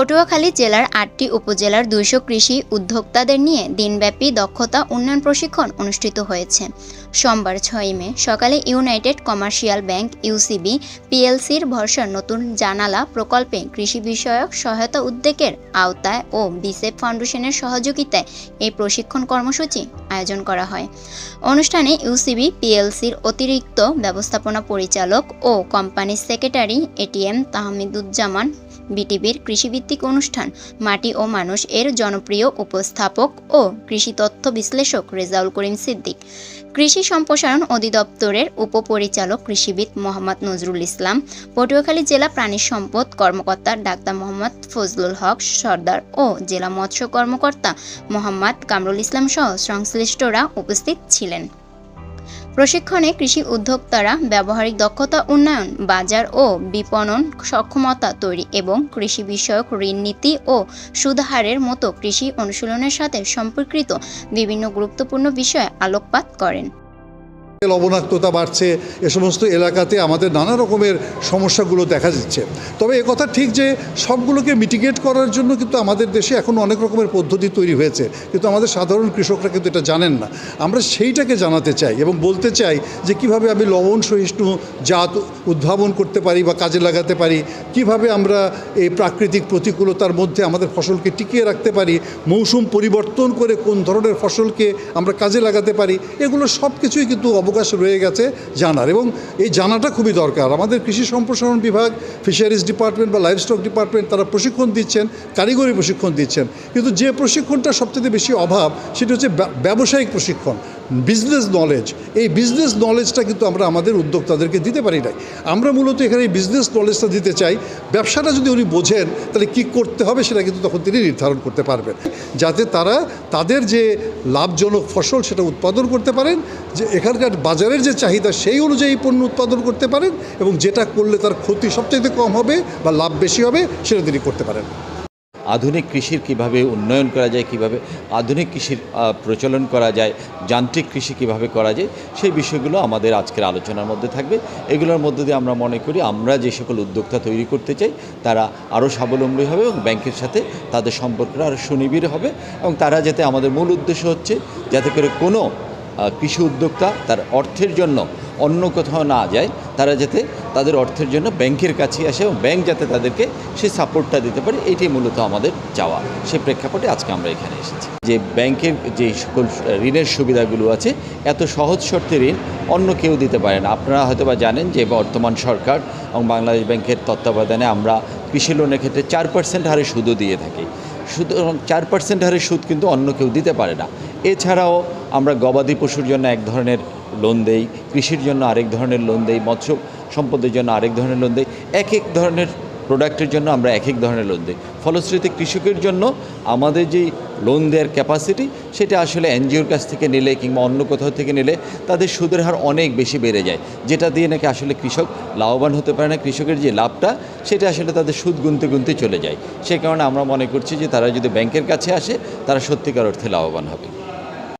পটুয়াখালী জেলার আটটি উপজেলার দুইশো কৃষি উদ্যোক্তাদের নিয়ে দিনব্যাপী দক্ষতা উন্নয়ন প্রশিক্ষণ অনুষ্ঠিত হয়েছে। সোমবার ছয় মে সকালে ইউনাইটেড কমার্শিয়াল ব্যাংক ইউসিবি পিএলসির ভরসার নতুন জানালা প্রকল্পে কৃষি বিষয়ক সহায়তা উদ্যোগের আওতায় ও বিসেপ ফাউন্ডেশনের সহযোগিতায় এই প্রশিক্ষণ কর্মসূচি আয়োজন করা হয়। অনুষ্ঠানে ইউসিবি পিএলসির অতিরিক্ত ব্যবস্থাপনা পরিচালক ও কোম্পানির সেক্রেটারি এটিএম তাহমিদুজ্জামান বিটিভির কৃষিভিত্তিক অনুষ্ঠান মাটি ও মানুষ এর জনপ্রিয় উপস্থাপক ও কৃষি তথ্য বিশ্লেষক রেজাউল করিম সিদ্দিক। কৃষি সম্প্রসারণ অধিদপ্তরের উপপরিচালক কৃষিবিদ মোহাম্মদ নজরুল ইসলাম, পটুয়াখালী জেলা প্রাণী সম্পদ কর্মকর্তা ডাক্তার মোহাম্মদ ফজলুল হক সর্দার ও জেলা মৎস্য কর্মকর্তা মোহাম্মদ কামরুল ইসলাম সহ সংশ্লিষ্টরা উপস্থিত ছিলেন। প্রশিক্ষণে কৃষি উদ্যোক্তারা ব্যবহারিক দক্ষতা উন্নয়ন, বাজার ও বিপণন সক্ষমতা তৈরি এবং কৃষি বিষয়ক ঋণ নীতি ও সুদহারের মতো কৃষি অনুশীলনের সাথে সম্পর্কিত বিভিন্ন গুরুত্বপূর্ণ বিষয়ে আলোকপাত করেন। লবণাক্ততা বাড়ছে, এ সমস্ত এলাকাতে আমাদের নানা রকমের সমস্যাগুলো দেখা দিচ্ছে। তবে কথা ঠিক যে সবগুলোকে মিটিগেট করার জন্য কিন্তু আমাদের দেশে এখন অনেক রকমের পদ্ধতি তৈরি হয়েছে। কিন্তু আমাদের সাধারণ কৃষকরা কিন্তু এটা জানেন না। আমরা সেইটাকে জানাতে চাই এবং বলতে চাই যে কীভাবে আমি লবণ সহিষ্ণু জাত উদ্ভাবন করতে পারি বা কাজে লাগাতে পারি, কীভাবে আমরা এই প্রাকৃতিক প্রতিকূলতার মধ্যে আমাদের ফসলকে টিকিয়ে রাখতে পারি, মৌসুম পরিবর্তন করে কোন ধরনের ফসলকে আমরা কাজে লাগাতে পারি, এগুলো সব কিছুই কিন্তু অবকাশ রয়ে গেছে জানার এবং এই জানাটা খুবই দরকার। আমাদের কৃষি সম্প্রসারণ বিভাগ ফিশারিজ ডিপার্টমেন্ট বা লাইভস্টক ডিপার্টমেন্ট তারা প্রশিক্ষণ দিচ্ছেন, কারিগরি প্রশিক্ষণ দিচ্ছেন। কিন্তু যে প্রশিক্ষণটা সবচেয়ে বেশি অভাব সেটা হচ্ছে ব্যবসায়িক প্রশিক্ষণ। বিজনেস নলেজ এই বিজনেস নলেজটা কিন্তু আমরা আমাদের উদ্যোক্তাদেরকে দিতে পারি নাই। আমরা মূলত এখানে এই বিজনেস নলেজটা দিতে চাই, ব্যবসাটা যদি উনি বোঝেন, তাহলে কী করতে হবে সেটা কিন্তু তখন তিনি নির্ধারণ করতে পারবেন। যাতে তারা তাদের যে লাভজনক ফসল সেটা উৎপাদন করতে পারেন, যে এখানকার বাজারের যে চাহিদা সেই অনুযায়ী পণ্য উৎপাদন করতে পারেন এবং যেটা করলে তার ক্ষতি সবচাইতে কম হবে বা লাভ বেশি হবে সেটা তিনি করতে পারেন। আধুনিক কৃষির কীভাবে উন্নয়ন করা যায়, কীভাবে আধুনিক কৃষির প্রচলন করা যায়, যান্ত্রিক কৃষি কীভাবে করা যায়, সেই বিষয়গুলো আমাদের আজকের আলোচনার মধ্যে থাকবে। এগুলোর মধ্যে দিয়ে আমরা মনে করি আমরা যে সকল উদ্যোক্তা তৈরি করতে চাই, তারা আরও স্বাবলম্বী হবে এবং ব্যাংকের সাথে তাদের সম্পর্কটা আরও সুনিবিড় হবে এবং তারা যাতে আমাদের মূল উদ্দেশ্য হচ্ছে যাতে করে কোনো কৃষি উদ্যোক্তা তার অর্থের জন্য অন্য কোথাও না যায়, তারা যাতে তাদের অর্থের জন্য ব্যাংকের কাছে আসে এবং ব্যাংক যাতে তাদেরকে সেই সাপোর্টটা দিতে পারে, এটাই মূলত আমাদের চাওয়া। সেই প্রেক্ষাপটে আজকে আমরা এখানে এসেছি। যে ব্যাংকের যে সকল ঋণের সুবিধাগুলো আছে, এত সহজ শর্তে ঋণ অন্য কেউ দিতে পারে না। আপনারা হয়তো বা জানেন যে বর্তমান সরকার এবং বাংলাদেশ ব্যাংকের তত্ত্বাবধানে আমরা কৃষি লোনের ক্ষেত্রে চার পার্সেন্ট হারে সুদও দিয়ে থাকি। সুতরাং চার পার্সেন্ট হারে সুদ কিন্তু অন্য কেউ দিতে পারে না। এছাড়াও আমরা গবাদি পশুর জন্য এক ধরনের লোন দেই, কৃষির জন্য আরেক ধরনের লোন দেই, মৎস্য সম্পদের জন্য আরেক ধরনের লোন দেই এক এক ধরনের প্রোডাক্টের জন্য আমরা এক এক ধরনের লোন দিই। ফলশ্রুতি কৃষকের জন্য আমাদের যে লোন দেওয়ার ক্যাপাসিটি সেটা আসলে এনজিওর কাছ থেকে নিলে কিংবা অন্য কোথাও থেকে নিলে তাদের সুদের হার অনেক বেশি বেড়ে যায়। যেটা দিয়ে নাকি আসলে কৃষক লাভবান হতে পারে না, কৃষকের যে লাভটা, সেটা আসলে তাদের সুদ গুনতে গুনতে চলে যায়। সে কারণে আমরা মনে করছি যে তারা যদি ব্যাংকের কাছে আসে, তারা সত্যিকার অর্থে লাভবান হবে।